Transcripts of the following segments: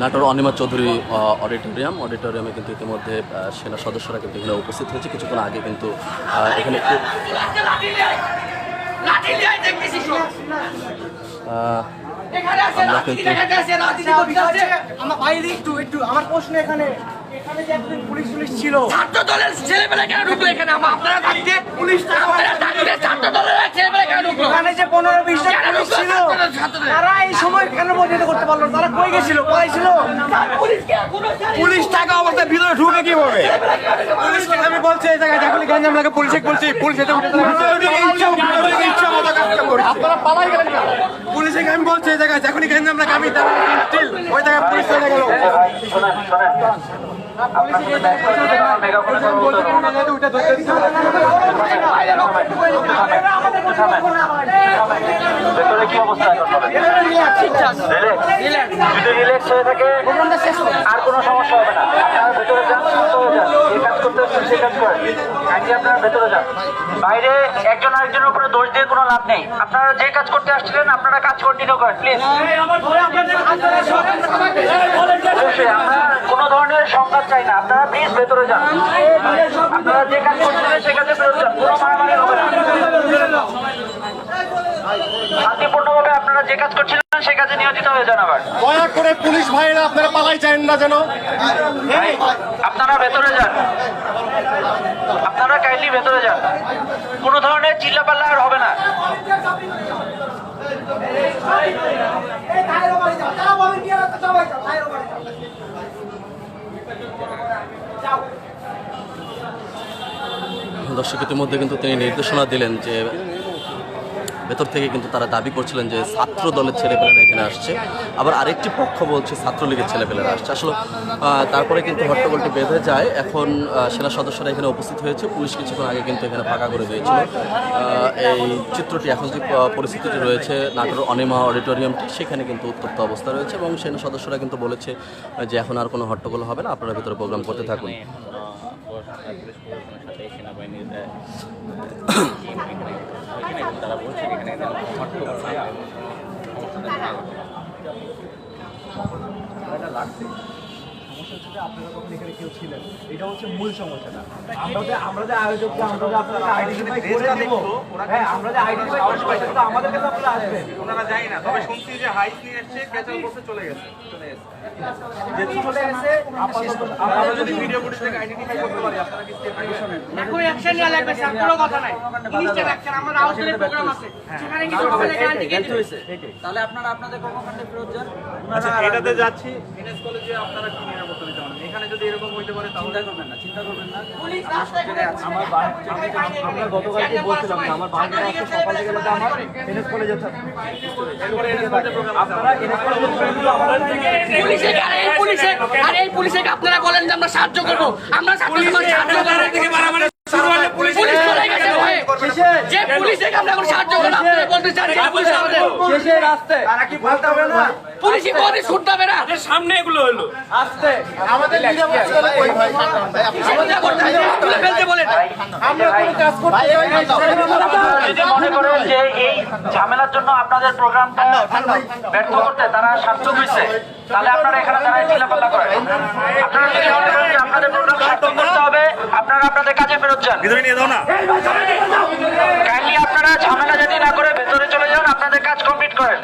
Natore Anima Chowdhury auditorium. অডিটোরিয়ামে কিন্তু ইতিমধ্যে সেনা সদস্যরা কিন্তু এখানে উপস্থিত হয়েছে। কিছুক্ষণ আগে কিন্তু এখানে আমরা কিন্তু আমার প্রশ্ন এখানে। এখানে যে একদিন পুলিশ পুলিশ ছিল? ছাত্র দলের ছেলেমেয়েরা কেন ঢুকলো এখানে? আপনারা থাকতে? পুলিশ আপনারা থাকতে ছাত্র দলের ছেলেমেয়েরা কেন ঢুকলো? এখানে যে পনেরো বিশ পুলিশ ছিল? ছাত্রদের- ছাত্রদের? তারা এই সময় কেন বঞ্চিত করতে পারল তারা কই গেছিল? কোথায় ছিল? পুলিশকে এখনও জানি- পুলিশ টাকা অবস্থায় ভিতরে ঢুকে কীভাবে? পুলিশকে আমি বলছি এই জায়গায় যখনই গ্যাঞ্জাম লাগে পুলিশে বলছি পুলিশ এটা আপনারা পালাই গেলেন কেন? আমি বলছি এই জায়গায় যখনই গ্যাঞ্জাম লাগে আমি ওই জায়গায় ভেতরে কি অবস্থা এখন বলেন? Relax? যদি রিল্যাক্স হয়ে থাকে আর কোনো সমস্যা হবে না। আপনারা ভেতরে যান শান্ত হয়ে যান। যে কাজ করতে হচ্ছে সেই কাজ করেন। কাজে আপনারা ভেতরে যান। বাইরে একজন আরেকজনের উপরে দোষ দিয়ে কোনো লাভ নেই। আপনারা যে কাজ করতে আসছিলেন আপনারা কাজ কন্টিনিউ করেন প্লিজ অবশ্যই আমরা কোনো ধরনের সংঘাত চাই না। আপনারা প্লিজ ভেতরে যান। আপনারা যে কাজ করছিলেন সে কাজে ফেরত যান। কোনো মারামারি হবে না। শান্তিপূর্ণভাবে আপনারা যে কাজ করছিলেন সে কাজে নিয়োজিত হয়ে যান আবার। দয়া করে পুলিশ ভাইরা আপনারা পালাই যায় না যেন। আপনারা ভেতরে যান। আপনারা কাইন্ডলি ভেতরে যান। কোনো ধরনের চিল্লাপাল্লা আর হবে না। দর্শক ইতিমধ্যে কিন্তু তিনি নির্দেশনা দিলেন যে ভেতর থেকে কিন্তু তারা দাবি করছিলেন যে ছাত্র দলের ছেলেপেলেরা এখানে আসছে। আবার আরেকটি পক্ষ বলছে ছাত্রলীগের ছেলেপেলেরা আসছে। আসলে তারপরে কিন্তু হট্টগোলটি বেঁধে যায়। এখন সেনা সদস্যরা এখানে উপস্থিত হয়েছে। পুলিশ কিছুক্ষণ আগে কিন্তু এখানে ফাঁকা করে দিয়েছিল। এই চিত্রটি এখন যে আহ, পরিস্থিতি রয়েছে নাটোর অনিমা অডিটোরিয়ামটি সেখানে কিন্তু উত্তপ্ত অবস্থা রয়েছে এবং সেনা সদস্যরা কিন্তু বলেছে যে এখন আর কোনো হট্টগোল হবে না। আপনারা ভিতরে প্রোগ্রাম করতে থাকুন। তারা বলছেন এখানে সমস্যা লাগছে এটা হচ্ছে মূল সমস্যাটা। আমরা যে আমরা যে আয়োজক আমরা যে আপনাকে আইডেন্টিফাই করে দেব হ্যাঁ আমরা যে আইডেন্টিফাই করে দেব তো আমাদের কাছে আপনারা আসবেন। ওনারা যায় না তবে শুনছি যে হাইট নিয়ে এসছে ক্যাচার বসে চলে গেছে যেহেতু চলে গেছে আপাতত আমরা যদি ভিডিও ফুটেজ থেকে আইডেন্টিফাই করতে পারি আপনারা কি স্টেপ নেবেন এখন অ্যাকশন নেওয়া লাগবে স্যার কোনো কথা নাই। ইনস্ট্যান্ট অ্যাকশন আমার আউটলেট প্রোগ্রাম আছে। সেখানে কিছু হবে না গ্যারান্টি কে তাহলে আপনারা আপনাদের কর্মকাণ্ডে ফেরত যান। আচ্ছা এটাতে যাচ্ছি। এনএস কলেজে আপনারা কি দিতে এখানে যদি এরকম হইতে পারে তাহলে চিন্তা করবেন না চিন্তা করবেন না। পুলিশ রাস্তায় ঘুরে আছে আমার আমরা গতকালকে বলছিলাম যে আমার বাড়িতে আছে সকাল থেকে বলতে আমার এনএস কলেজে এরপরে এনএস কলেজে প্রোগ্রাম আপনারা এনএস কলেজে শুধু আমাদের থেকে পুলিশে আর এই পুলিশে আর এই পুলিশে আপনারা বলেন যে আমরা সাহায্য করব। আমরা সাহায্য করব পুলিশ চলে গেছে ভয়ে। যে পুলিশ থেকে আমরা এখন সাহায্য করব আপনারা বলতে চান যে পুলিশ আমাদের। শেষে রাস্তায় তারা কি বলতে হবে না? হবে সামনে এগুলো হলো। আসতে। আমাদের নিরাপত্তা কই? ভাই সেটা করতে হবে, ফেলতে বলেন। আমরা কোনো কাজ করতে যাই না। যদি মনে করেন যে এই ঝামেলার জন্য আপনাদের প্রোগ্রামটা ব্যর্থ করতে তারা সার্থক হয়েছে তাহলে আপনারা এখানে দাঁড়ায় চিল্লাপাল্লা করেন। আপনারা যদি মনে করেন যে আপনাদের প্রোগ্রাম সার্থক করতে হবে আপনারা আপনাদের কাজে ফেরত যান। ভিতরে নিয়ে দাও না। কাইন্ডলি আপনারা ঝামেলা যদি না করে ভেতরে চলে যান আপনাদের কাজ কমপ্লিট করেন।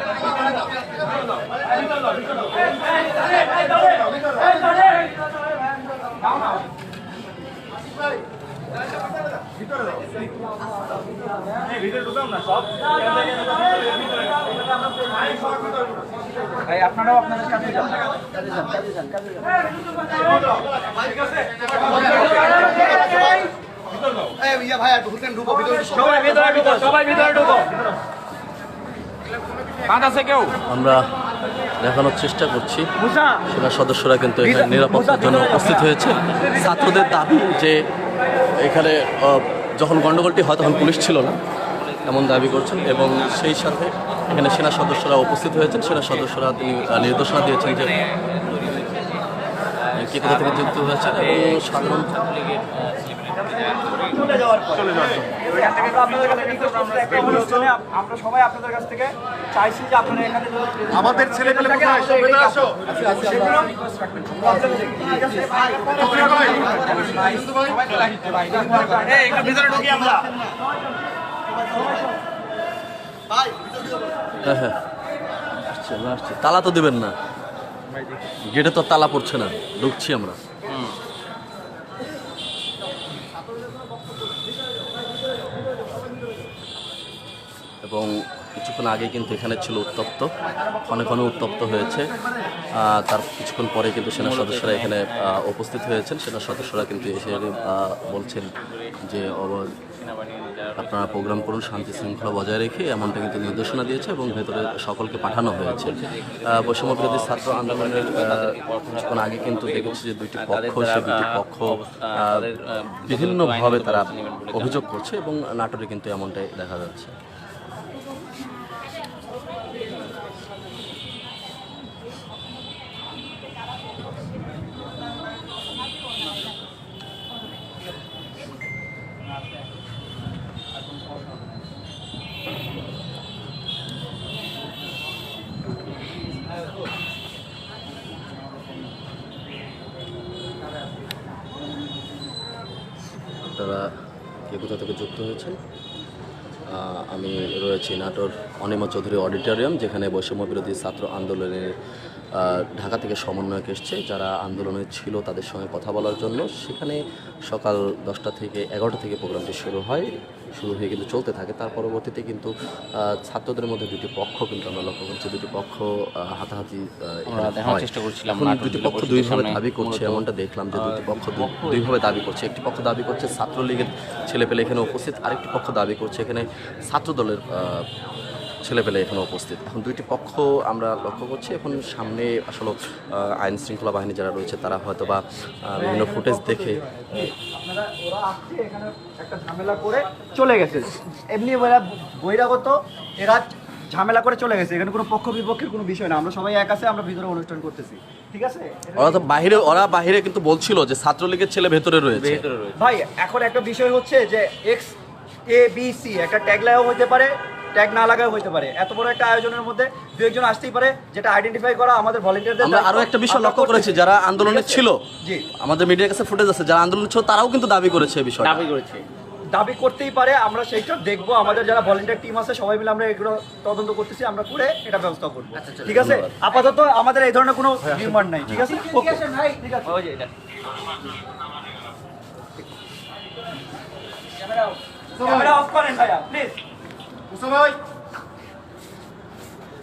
ভাই আপনারাও আপনাদের কাজে যান। কাজে যান কাজে যান কাজে যান। সবাই ভিতরে ঢুকো সবাই ভিতরে ঢুকো। আমরা দেখানোর চেষ্টা করছি। সেনা সদস্যরা কিন্তু এখানে নিরাপত্তার জন্য উপস্থিত হয়েছে। ছাত্রদের দাবি যে এখানে যখন গণ্ডগোলটি হয় তখন পুলিশ ছিল না এমন দাবি করছেন। এবং সেই সাথে এখানে সেনা সদস্যরা উপস্থিত হয়েছেন। সেনা সদস্যরা তিনি নির্দেশনা দিয়েছেন যে কে কোথা থেকে যুক্ত হয়েছেন? এবং সাধারণ চলে যাওয়ার পর। আমরা সবাই আপনাদের কাছ থেকে চাইছি যে আপনারা এখানে আমাদের ছেলে পেলে কোথায়? আসো। একটু ভিতরে ঢুকি আমরা। হ্যাঁ হ্যাঁ তালা তো দেবেন না। গেটে তো তালা পড়ছে না। ঢুকছি আমরা। এবং কিছুক্ষণ আগে কিন্তু এখানে ছিল উত্তপ্ত ক্ষণে ক্ষণে উত্তপ্ত হয়েছে। তার কিছুক্ষণ পরে কিন্তু সেনা সদস্যরা এখানে উপস্থিত হয়েছেন। সেনা সদস্যরা কিন্তু এসে বলছেন যে আপনারা প্রোগ্রাম করুন শান্তি শৃঙ্খলা বজায় রেখে। এমনটা কিন্তু নির্দেশনা দিয়েছে এবং ভেতরে সকলকে পাঠানো হয়েছে। আহ, বৈষম্য ছাত্র আন্দোলনের কিছুক্ষণ আগে কিন্তু দেখেছি যে দুইটি পক্ষ সে দুইটি পক্ষ বিভিন্নভাবে তারা অভিযোগ করছে এবং নাটোরে কিন্তু এমনটাই দেখা যাচ্ছে। আপনারা কে কোথা থেকে যুক্ত হয়েছেন আমি রয়েছি নাটোর অনিমা চৌধুরী অডিটোরিয়াম, যেখানে বৈষম্য বিরোধী ছাত্র আন্দোলনের ঢাকা থেকে সমন্বয়ক এসছে। যারা আন্দোলনে ছিল তাদের সঙ্গে কথা বলার জন্য সেখানে সকাল দশটা থেকে এগারোটা থেকে প্রোগ্রামটি শুরু হয়। শুরু হয়ে কিন্তু চলতে থাকে। তার পরবর্তীতে কিন্তু ছাত্রদের মধ্যে দুটি পক্ষ কিন্তু আমরা লক্ষ্য করছি। দুটি পক্ষ হাতাহাতি। চেষ্টা করছিলাম দুটি পক্ষ দুইভাবে দাবি করছে এমনটা দেখলাম যে দুটি পক্ষ দুইভাবে দাবি করছে। একটি পক্ষ দাবি করছে ছাত্রলীগের ছেলেপেলে এখানে উপস্থিত আরেকটি পক্ষ দাবি করছে এখানে ছাত্র দলের আহ, ছেলেপেলে এখানে উপস্থিত। এখন দুইটি পক্ষ আমরা লক্ষ্য করছি। এখন সামনে আসলে আইন শৃঙ্খলা বাহিনী যারা রয়েছে তারা হয়তো বা বিভিন্ন ফুটেজ দেখে ওরা আসছে এখানে একটা ঝামেলা করে চলে গেছে। এমনি ওরা বহিরাগত এরা ঝামেলা করে চলে গেছে। এখানে কোনো পক্ষ বিপক্ষের কোনো বিষয় না। আমরা সবাই এক আছে আমরা ভিতরে অনুষ্ঠান করতেছি। ঠিক আছে? ওরা তো বাহিরে ওরা বাহিরে কিন্তু বলছিল যে ছাত্রলীগের ছেলে ভেতরে রয়েছে। ভাই এখন একটা বিষয় হচ্ছে যে এক্স এ বি সি একটা ট্যাগ লাগাও হতে পারে। ট্যাগ না লাগাও হতে পারে। এত বড় একটা আয়োজনের মধ্যে দু একজন আসতেই পারে যেটা আইডেন্টিফাই করা আমাদের ভলেন্টিয়ারদের আমরা আরও একটা বিষয় লক্ষ্য করেছি। যারা আন্দোলনে ছিল। জি। আমাদের মিডিয়ার কাছে ফুটেজ আছে যারা আন্দোলনে ছিল তারাও কিন্তু দাবি করেছে এই বিষয়টা। দাবি করেছে। দাবি করতেই পারে আমরা সেইটা দেখব। আমাদের যারা ভলেন্টিয়ার টিম আছে সবাই মিলে আমরা এগুলো তদন্ত করতেছি আমরা করে এটা ব্যবস্থা করব। ঠিক আছে? আপাতত আমাদের এই ধরনের কোনো ডিমান্ড নাই ঠিক আছে. ঠিক আছে ওই যে এটা। ক্যামেরা অফ করেন ভাইয়া প্লিজ মুসা ভাই